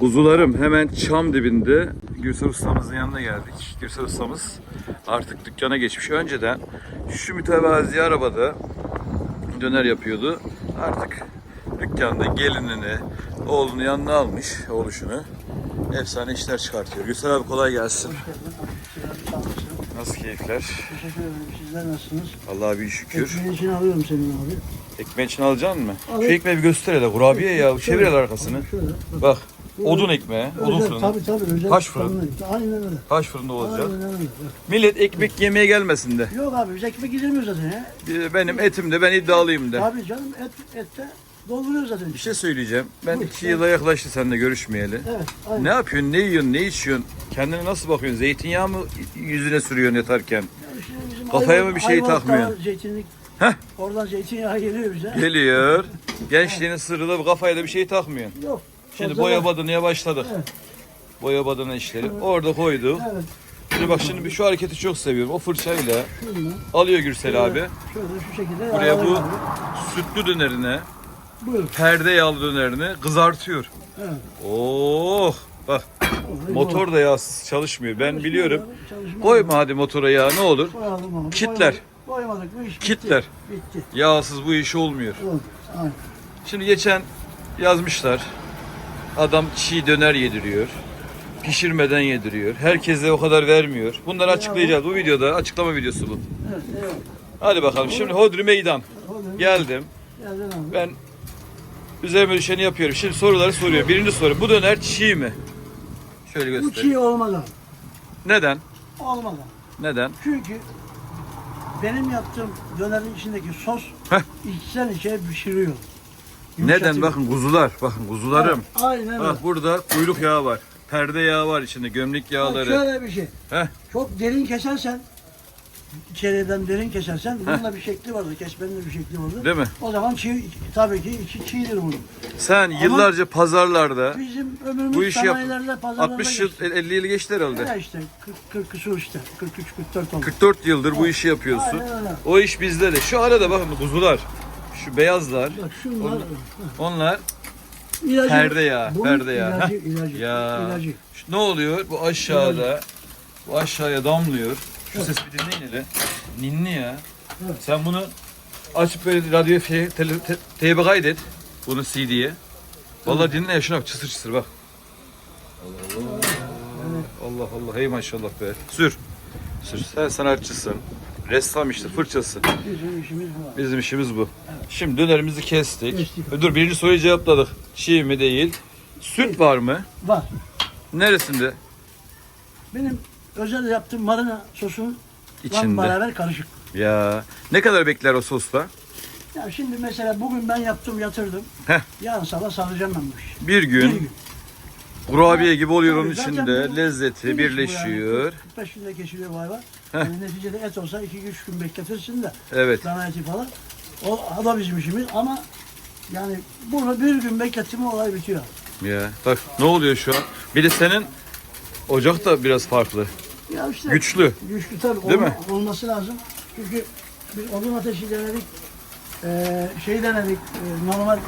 Kuzularım hemen çam dibinde Gürsel ustamızın yanına geldik. Gürsel ustamız artık dükkana geçmiş. Önceden şu mütevazi arabada döner yapıyordu. Artık dükkanda gelinini, oğlunu yanına almış, oğluşunu. Efsane işler çıkartıyor. Gürsel abi kolay gelsin. Nasıl keyifler? Teşekkür ederim. Sizler nasılsınız? Allah'a bir şükür. Ekmeğin için alıyorum senin abi. Ekmeğin için alacaksın mı? Şu Alayım. ekmeği bir göster hele. Kurabiye ya. Çevir hele arkasını. Şöyle. Bak. Odun ekmeği. Odun özel, fırını. Tabii tabii. Özel Taş fırın. fırın. Aynen öyle. Taş fırında olacak. Aynen öyle. Millet ekmek yemeye gelmesin de. Yok abi biz ekmek yiyemiyoruz zaten ya. Benim etimde ben iddialıyım de. Abi canım et ette dolduruyoruz zaten. Bir şey söyleyeceğim. Ben Buyur. iki yıla yaklaştı seninle görüşmeyeli. Evet. Aynen. Ne yapıyorsun, ne yiyorsun, ne içiyorsun? Kendine nasıl bakıyorsun? Zeytinyağı mı yüzüne sürüyorsun yatarken? Bizim Kafaya mı bir şey Ayvalık'ta takmıyorsun? Zeytinlik. Heh. Oradan zeytinyağı geliyor bize. Geliyor. Gençliğinin sırrı da bu kafaya da bir şey takmıyorsun. Yok. Şimdi boya badınıya başladık. Evet. Boya badana işleri. Orada koyduk. Evet. Şimdi bak şimdi bir şu hareketi çok seviyorum. O fırçayla Şundan. alıyor Gürsel abi. Şöyle şu şekilde. Buraya bu yağlayalım abi. sütlü dönerine, Buyurun. perde yağlı dönerini kızartıyor. Evet. Oh! Bak Vallahi motor da yağsız çalışmıyor. Ben biliyorum. Çalışma. Koyma hadi motora yağ ne olur. Koyalım abi. Kitler. Koymadık- Koymadık bu iş bitti. Kitler. Bitti. Yağsız bu iş olmuyor. Oldu. Aynen. Şimdi geçen yazmışlar. Adam çiğ döner yediriyor. Pişirmeden yediriyor. Herkese o kadar vermiyor. Bunları açıklayacağız. Bu videoda açıklama videosu bu. Evet, evet. Hadi bakalım. Şimdi Hodri Meydan. Geldim. Ben üzerime düşeni yapıyorum. Şimdi soruları soruyor. Birinci soru. Bu döner çiğ mi? Şöyle Bu göstereyim. çiğ olmaz abi. Neden? Olmaz abi. Neden? Çünkü benim yaptığım dönerin içindeki sos Heh. içten içe pişiriyor. Neden? Yumuşatıyor. Bakın kuzular. Bakın kuzularım. Evet, Aynen öyle. Bak burada kuyruk yağı var. Perde yağı var içinde. Gömlek Bak yağları. şöyle bir şey. Heh. Çok derin kesersen içeriden derin kesersen bunun da bir şekli vardır. Kesmenin de bir şekli vardır. Değil mi? O zaman çiğ, tabii ki içi çiğdir bunun. Sen yıllarca pazarlarda Bizim ömrümüz bu işi yap. sanayilerde, pazarlarda 60 yıl, geçti. 50 yıl geçti herhalde. Ya işte 40, 40 küsur işte. 43, 44 oldu. 44 yıldır bu işi yapıyorsun. Aynen öyle. O iş bizde de. Şu arada bakın kuzular. Şu beyazlar. Bak şunlar Onlar ilacı. perde. Bunun Perde yağı. Ilacı, Heh. ilacı, Ya. ilacı. Şu ne oluyor? Bu aşağıda. Bu aşağıya damlıyor. Şu ses bir dinleyin hele. Ninni ya. Evet. Sen bunu açıp böyle radyo şey, tele, te, teybe kaydet. Bunu CD'ye. Vallahi dinle ya şuna bak çıtır çıtır bak. Allah Allah. Allah Allah. Hey maşallah be. Sür. Sür. Sen sanatçısın. Ressam işte fırçası. Bizim işimiz bu. Bizim işimiz bu. Şimdi dönerimizi kestik. Kestik. Dur birinci soruyu cevapladık. Çiğ mi değil. Süt var mı? Var. Neresinde? Benim özel yaptığım marina sosun İçinde. beraber karışık. Ya ne kadar bekler o sosta? Ya şimdi mesela bugün ben yaptım yatırdım. Heh. Yarın sabah saracağım ben bu işi. Bir gün, Bir gün. kurabiye gibi oluyor onun Tabii içinde. Lezzeti birleşiyor. Yani. 45 günde bu hayvan. Yani neticede et olsa 2-3 gün bekletirsin de. Evet. Dana eti falan. O, da bizim işimiz ama yani bunu bir gün beklettim olay bitiyor. Ya bak ne oluyor şu an? Bir de senin ocak da biraz farklı. Ya işte Güçlü. Güçlü tabii. Değil olma- mi? Olması lazım. Çünkü biz odun ateşi denedik. Eee şey denedik. eee, normal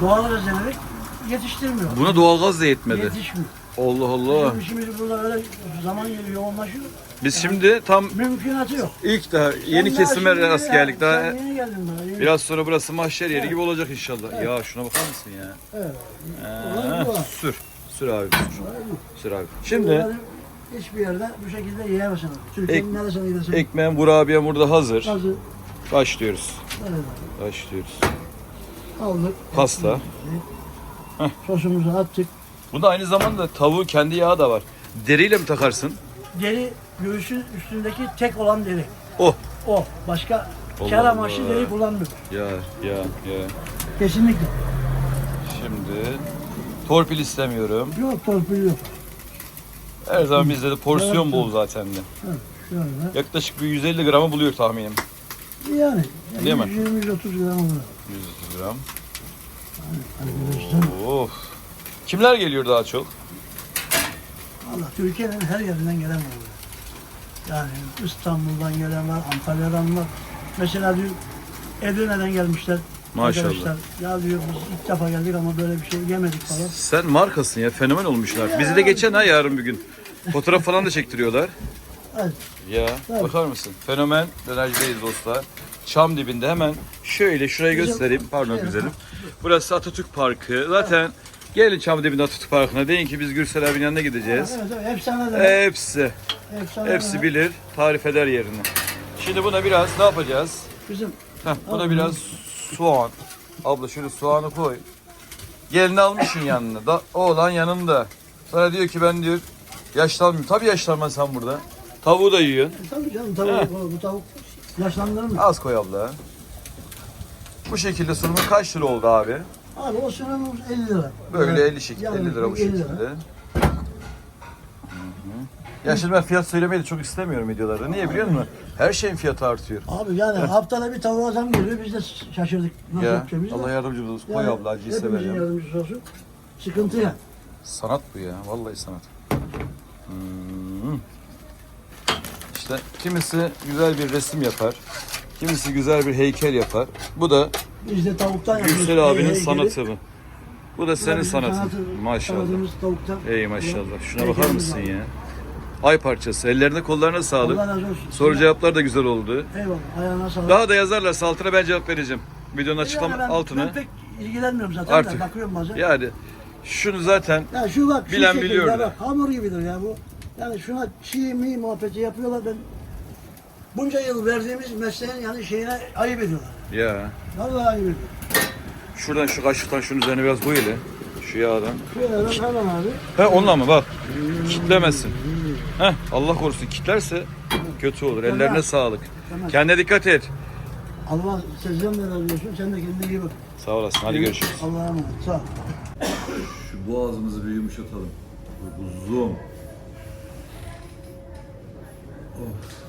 doğal gaz denedik. Yetiştirmiyor. Buna doğalgaz da yetmedi. Yetişmiyor. Allah Allah. Bizim işimiz burada öyle zaman geliyor yoğunlaşıyor. Biz şimdi tam Mümkünatı yok. ilk daha yeni Sen daha kesime şimdi rast ya, geldik. Sen Daha yeni geldin daha. Yeni. biraz sonra burası mahşer yeri gibi olacak inşallah. Ya şuna bakar mısın ya? Evet. Olay bu. sür. Sür abi sür. Sür abi. Şimdi Bunları hiçbir yerde bu şekilde yiyemezsin. Türkiye'nin neresine gidersen. ekmeğin kurabiye burada hazır. Hazır. Başlıyoruz. Evet. Başlıyoruz. Aldık. Pasta. Sosumuzu attık. Bunda aynı zamanda tavuğun kendi yağı da var. Deriyle mi takarsın? Deri göğsün üstündeki tek olan deri. Oh. O. Başka Allah kar amaçlı Allah. deri kullanmıyor. Ya ya ya. Kesinlikle. Şimdi torpil istemiyorum. Yok torpil yok. Her zaman bizde de porsiyon bol zaten de. Şöyle. Yaklaşık bir 150 gramı buluyor tahminim. Yani. Değil mi? 120-130 gram olur. 130 gram. Arkadaşlar. Of. Kimler geliyor daha çok? Allah Türkiye'nin her yerinden gelen var. Yani İstanbul'dan gelen var, Antalya'dan var. Mesela dün Edirne'den gelmişler. Maşallah. Arkadaşlar ya diyor biz ilk defa geldik ama böyle bir şey yemedik falan. Sen markasın ya fenomen olmuşlar. Bizi de geçen ha yarın bir gün. Fotoğraf falan da çektiriyorlar. Evet. Ya Evet. bakar mısın? Fenomen dönercideyiz dostlar. Çam dibinde hemen şöyle şurayı göstereyim. Pardon güzelim. Burası Atatürk Parkı. Zaten gelin Çam dibinde Atatürk Parkı'na. Deyin ki biz Gürsel abinin yanına gideceğiz. Evet, evet, efsane de. Hepsi, efsane hepsi bilir. Tarif eder yerini. Şimdi buna biraz ne yapacağız? Bizim Heh, buna biraz soğan. Abla şöyle soğanı koy. Gelini almışsın yanına. Da, oğlan yanında. Sana diyor ki ben diyor yaşlanmıyorum. Tabii yaşlanma sen burada. Tavuğu da yiyorsun. e, tabii canım tavuk, bu, bu tavuk yaşlandırır mı? Az koy abla. Bu şekilde sunumun kaç lira oldu abi? Abi o sunumumuz 50 lira. Böyle Evet. 50 şekil, Yalnız 50 lira bu 50 lira. şekilde. Ya şimdi ben fiyat söylemeyi de çok istemiyorum videolarda. Niye biliyor musun? Her şeyin fiyatı artıyor. Abi yani haftada bir tavuğa zam geliyor biz de şaşırdık. Nasıl Ya yapacağımızı. Allah yardımcımız olsun. Koy abla acıyı hepimizin severim. yardımcısı olsun. Sıkıntı ya. Sanat bu ya. Vallahi sanat. Hmm. İşte kimisi güzel bir resim yapar. Kimisi güzel bir heykel yapar. Bu da Biz de tavuktan yapıyoruz. Gürsel abinin Heykeli. sanatı bu. Bu da senin bizim sanatın. sanatı- Maşallah. Tavuktan. Ey maşallah. Şuna bakar Heykelimiz mısın var. ya? Ay parçası. Ellerine kollarına sağlık. Allah razı olsun. Soru cevaplar da güzel oldu. Eyvallah. Ayağına sağlık. Daha da yazarlarsa altına ben cevap vereceğim. Videonun açıklama ben, altına. Ben pek ilgilenmiyorum zaten Artık. bakıyorum bazen. Ya, Yani şunu zaten şu bak şu Bilen şekilde biliyor da. bak hamur gibidir ya bu. Yani şuna çiğ mi muhabbeti yapıyorlar ben bunca yıl verdiğimiz mesleğin yani şeyine ayıp ediyorlar. Ya Vallahi ediyorlar. şuradan şu kaşıktan şunun üzerine biraz koy hele. Şu yağdan. Şöyle hemen abi. He onunla mı bak. Kitlemesin. Heh Allah korusun kitlerse kötü olur. Ellerine Tamam. sağlık. Tamam. Kendine dikkat et. Allah sizden de olsun. Sen de kendine iyi bak. Sağ olasın. Hadi görüşürüz. Allah'a emanet. Sağ ol. Şu boğazımızı bir yumuşatalım. Uzun. Of.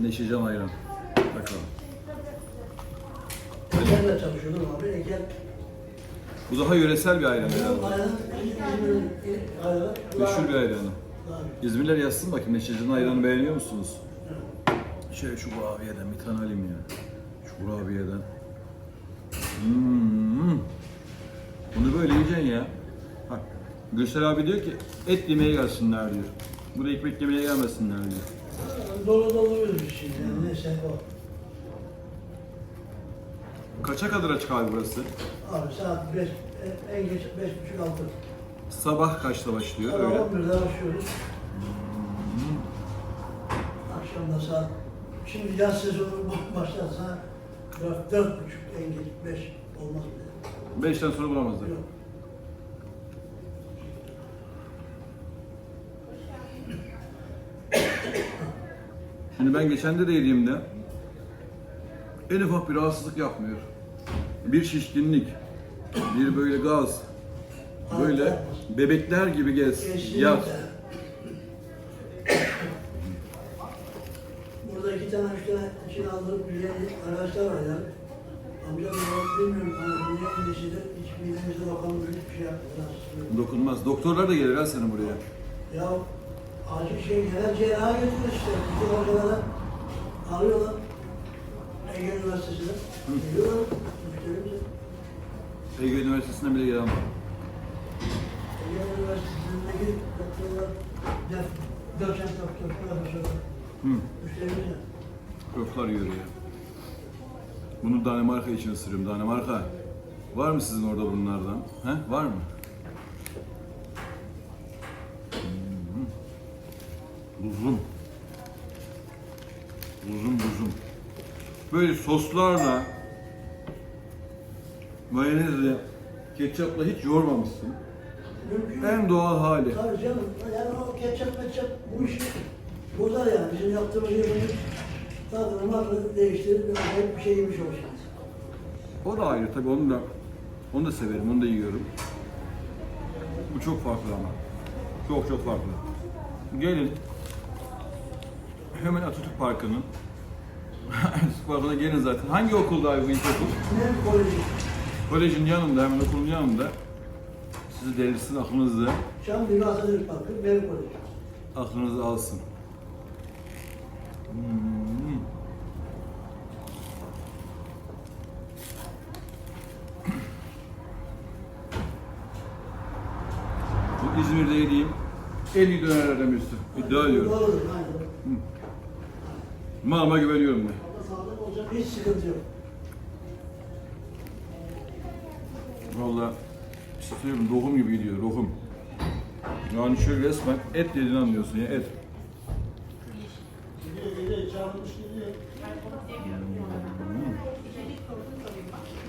Neşeceğim ayran. Bakalım. Ekerle çalışıyordum abi. Eker. Bu daha yöresel bir ayran herhalde. Meşhur bir ayranı. İzmirliler yazsın bakayım Neşece'nin ayranı beğeniyor musunuz? Şöyle şu kurabiyeden bir tane alayım ya. Şu kurabiyeden. Hmm. Bunu böyle yiyeceksin ya. Bak Gürsel abi diyor ki et yemeye gelsinler diyor. Buraya ekmek yemeye gelmesinler diyor. Dolu doluyoruz biz şimdi. Yani neyse o. Kaça kadar açık abi burası? Abi saat 5, en geç 5.30 altı. Sabah kaçta başlıyor Sabah öyle? 11'de başlıyoruz. Akşam da saat, şimdi yaz sezonu başlarsa 4, 4.30 en geç 5 olmaz bile. Beşten sonra bulamazlar. Yok. Şimdi ben geçen de de yediğimde en ufak bir rahatsızlık yapmıyor. Bir şişkinlik, bir böyle gaz, böyle bebekler gibi gez, yat. Burada iki tane, üç tane için aldırıp yiyen arkadaşlar var ya. Amcam ya bilmiyorum hani dünya iyisidir. Hiç midemizde bakalım böyle bir şey yapmıyor. Dokunmaz. Doktorlar da gelir ha senin buraya. Ya acil şey genel cerraha götürüyor işte. Bütün hocalara arıyorlar. Ege Üniversitesi'ne. Geliyorlar. Ege Üniversitesi'nden bile gelen var. Ege Üniversitesi'ndeki doktorlar, doçent doktor, profesörler. Hı. Müşterimize. Köfler yiyor ya. Bunu Danimarka için ısırıyorum. Danimarka. Var mı sizin orada bunlardan? He? Var mı? Hmm. Uzun. Uzun uzun. Böyle soslarla mayonezle, ketçapla hiç yoğurmamışsın. Mümkün. En doğal hali. Tabii canım. Yani o ketçap metçap bu işi bozar yani. Bizim yaptığımız yemeğin tadını madını değiştirip hep bir şey yemiş olsun. O da ayrı tabii onu da onu da severim, onu da yiyorum. Bu çok farklı ama. Çok çok farklı. Gelin. Hemen Atatürk Parkı'nın Parkı'na gelin zaten. Hangi okulda abi bu ilkokul? Ne koleji? Kolejin yanında, hemen okulun yanında sizi delirsin aklınızda. Şam Münasır Parkı benim kolejim. Aklınızı alsın. Hmm. Bu İzmir'de yediğim en iyi dönerlerden birisi. İddia ediyorum. Doğrudur, aynen. Hmm. Hı. Mama güveniyorum ben. Sağlık olacak, hiç sıkıntı yok. Valla işte söyleyeyim lokum gibi gidiyor lokum. Yani şöyle resmen et dediğini anlıyorsun ya et.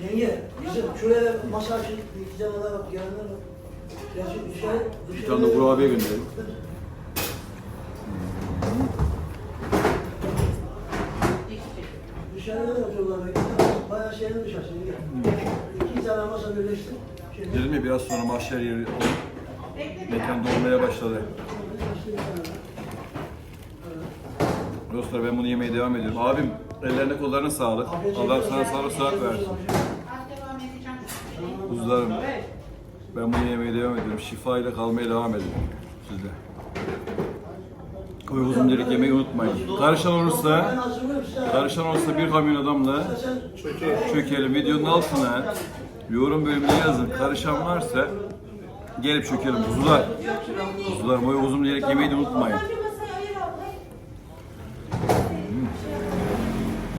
Yenge, bizim şuraya masa iki tane daha bak, gelenler bak. Gerçi dışarı, Bir dışarı... tane de kurabiye gönderelim. Dışarıda da oturuyorlar. Bayağı şeyin dışarısı. İki tane masa birleşti. Dedim ya biraz sonra mahşer yeri olup mekan dolmaya başladı. Dostlar ben bunu yemeye devam ediyorum. Abim ellerine kollarına sağlık. Allah sana sağlık sıhhat versin. Kuzularım ben bunu yemeye devam ediyorum. Şifa ile kalmaya devam edin siz de. Koy uzun delik yemeyi unutmayın. Karışan olursa, karışan olursa bir kamyon adamla çökelim. Videonun altına yorum bölümüne yazın. Karışan varsa gelip çökelim. Kuzular. Kuzular boyu uzun diyerek yemeyi de unutmayın.